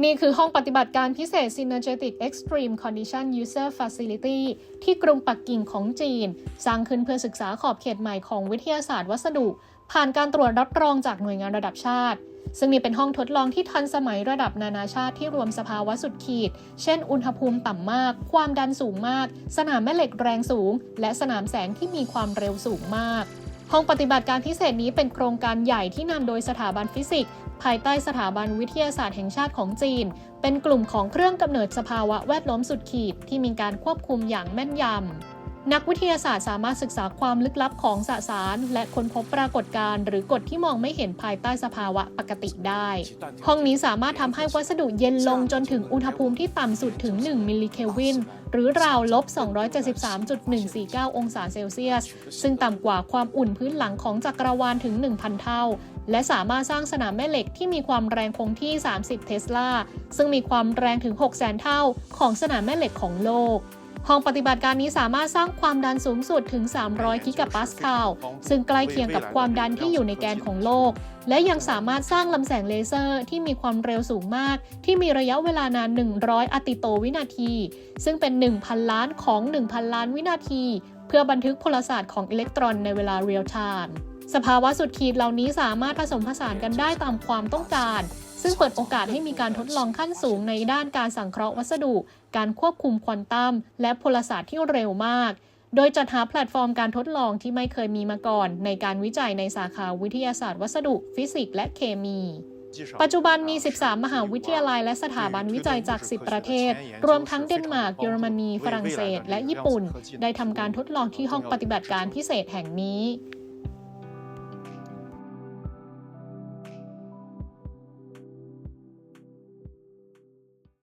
นี่คือห้องปฏิบัติการพิเศษ Synergetic Extreme Condition User Facility ที่กรุงปักกิ่งของจีน สร้างขึ้นเพื่อศึกษาขอบเขตใหม่ของวิทยาศาสตร์วัสดุ ผ่านการตรวจรับรองจากหน่วยงานระดับชาติ ซึ่งนี่เป็นห้องทดลองที่ทันสมัยระดับนานาชาติที่รวมสภาวะสุดขีด เช่น อุณหภูมิต่ำมาก ความดันสูงมาก สนามแม่เหล็กแรงสูง และสนามแสงที่มีความเร็วสูงมาก ห้องปฏิบัติการพิเศษนี้เป็นโครงการใหญ่ที่นำโดยสถาบันฟิสิกส์ภายใต้สถาบันวิทยาศาสตร์แห่งชาติของจีน เป็นกลุ่มของเครื่องกำเนิดสภาวะแวดล้อมสุดขีดที่มีการควบคุมอย่างแม่นยำนักวิทยาศาสตร์สามารถศึกษาความลึกลับของสสาร และค้นพบปรากฏการณ์หรือกฎที่มองไม่เห็นภายใต้สภาวะปกติได้ ห้องนี้สามารถทำให้วัสดุเย็นลงจนถึงอุณหภูมิที่ต่ำสุดถึง 1 มิลลิเคลวิน หรือราวลบ 273.149 องศาเซลเซียส ซึ่งต่ำกว่าความอุ่นพื้นหลังของจักรวาลถึง 1,000 เท่า และสามารถสร้างสนามแม่เหล็กที่มีความแรงคงที่ 30 เทสลา ซึ่งมีความแรงถึง 600,000 เท่าของสนามแม่เหล็กของโลก ห้องปฏิบัติการนี้สามารถสร้างความดันสูงสุดถึง 300 กิกะปาสคาล ซึ่งใกล้เคียงกับความดันที่อยู่ในแกนของโลก และยังสามารถสร้างลำแสงเลเซอร์ที่มีความเร็วสูงมาก ที่มีระยะเวลานาน 100 อติโตวินาที ซึ่งเป็น 1,000 ล้านของ 1,000 ล้านวินาที เพื่อบันทึกพลศาสตร์ของอิเล็กตรอนในเวลาเรียลไทม์สภาวะสุดขีดเหล่านี้สามารถผสมผสานกันได้ตามความต้องการ ซึ่งเปิดโอกาสให้มีการทดลองขั้นสูงในด้านการสังเคราะห์วัสดุ การควบคุมควอนตัม และพลศาสตร์ที่เร็วมาก โดยจัดหาแพลตฟอร์มการทดลองที่ไม่เคยมีมาก่อน ในการวิจัยในสาขาวิทยาศาสตร์วัสดุ ฟิสิกส์และเคมีปัจจุบันมี 13 มหาวิทยาลัยและสถาบันวิจัยจาก 10 ประเทศ รวมทั้งเดนมาร์ก เยอรมนี ฝรั่งเศส และญี่ปุ่น ได้ทำการทดลองที่ห้องปฏิบัติการพิเศษแห่งนี้